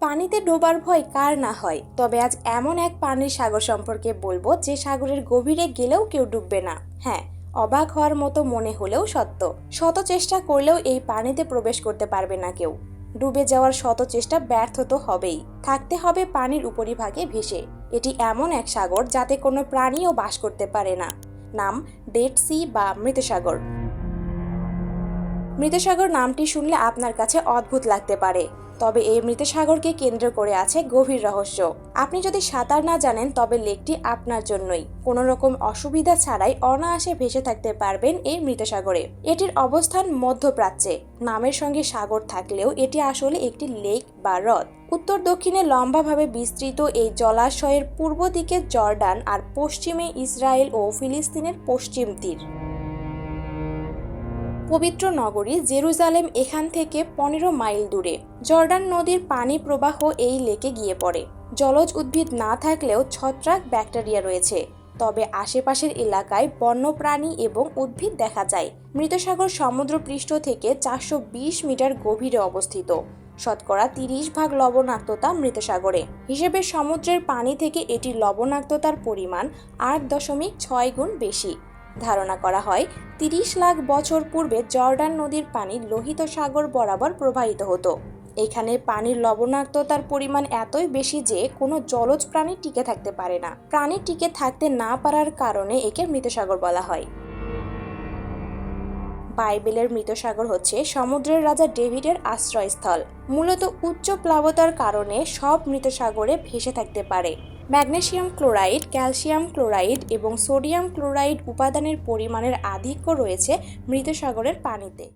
পানিতে ডোবার ভয় কার না হয়? তবে আজ এমন এক পানির সাগর সম্পর্কে বলব যে সাগরের গভীরে গেলেও কেউ ডুববে না। হ্যাঁ অবাক হওয়ার মতো মনে হলেও সত্য। শত চেষ্টা করলেও এই পানিতে প্রবেশ করতে পারবে না কেউ। ডুবে যাওয়ার শত চেষ্টা ব্যর্থ তো হবেই। থাকতে হবে পানির উপরিভাগে ভেসে। এটি এমন এক সাগর যাতে কোনো প্রাণীও বাস করতে পারে না। নাম ডেড সি বা মৃতসাগর। মৃতসাগর নামটি শুনলে আপনার কাছে অদ্ভুত লাগতে পারে। তবে এই মৃতসাগরকে কেন্দ্র করে আছে গভীর রহস্য। আপনি যদি সাঁতার না জানেন, তবে লেকটি আপনার জন্যই। কোনো রকম অসুবিধা ছাড়াই অনায়াসে ভেসে থাকতে পারবেন এই মৃতসাগরে। এটির অবস্থান মধ্যপ্রাচ্যে। নামের সঙ্গে সাগর থাকলেও এটি আসলে একটি লেক বা হ্রদ। উত্তর দক্ষিণে লম্বাভাবে বিস্তৃত এই জলাশয়ের পূর্ব দিকে জর্ডান আর পশ্চিমে ইসরায়েল ও ফিলিস্তিনের পশ্চিম তীর। পবিত্র নগরী জেরুজালেম এখান থেকে পনেরো মাইল দূরে। জর্ডান নদীর পানি প্রবাহ এই লেকে গিয়ে পড়ে। জলজ উদ্ভিদ না থাকলেও ছত্রাক ব্যাকটেরিয়া রয়েছে। তবে আশেপাশের এলাকায় বন্যপ্রাণী এবং উদ্ভিদ দেখা যায়। মৃতসাগর সমুদ্রপৃষ্ঠ থেকে চারশো বিশ মিটার গভীরে অবস্থিত। শতকরা তিরিশ ভাগ লবণাক্ততা মৃতসাগরে। হিসেবে সমুদ্রের পানি থেকে এটির লবণাক্ততার পরিমাণ আট দশমিক ছয় গুণ বেশি। ধারণা করা হয়, তিরিশ লাখ বছর পূর্বে জর্ডান নদীর পানি লোহিত সাগর বরাবর প্রবাহিত হতো। এখানে পানির লবণাক্ততার পরিমাণ এতই বেশি যে কোনো জলজ প্রাণী টিকে থাকতে পারে না। প্রাণী টিকে থাকতে না পারার কারণে একে মৃতসাগর বলা হয়। বাইবেলের মৃতসাগর হচ্ছে সমুদ্রের রাজা ডেভিডের আশ্রয়স্থল। মূলত উচ্চ প্লাবতার কারণে সব মৃতসাগরে ভেসে থাকতে পারে। ম্যাগনেসিয়াম ক্লোরাইড ক্যালসিয়াম ক্লোরাইড এবং সোডিয়াম ক্লোরাইড উপাদানের পরিমাণের আধিক্য রয়েছে মৃতসাগরের পানিতে।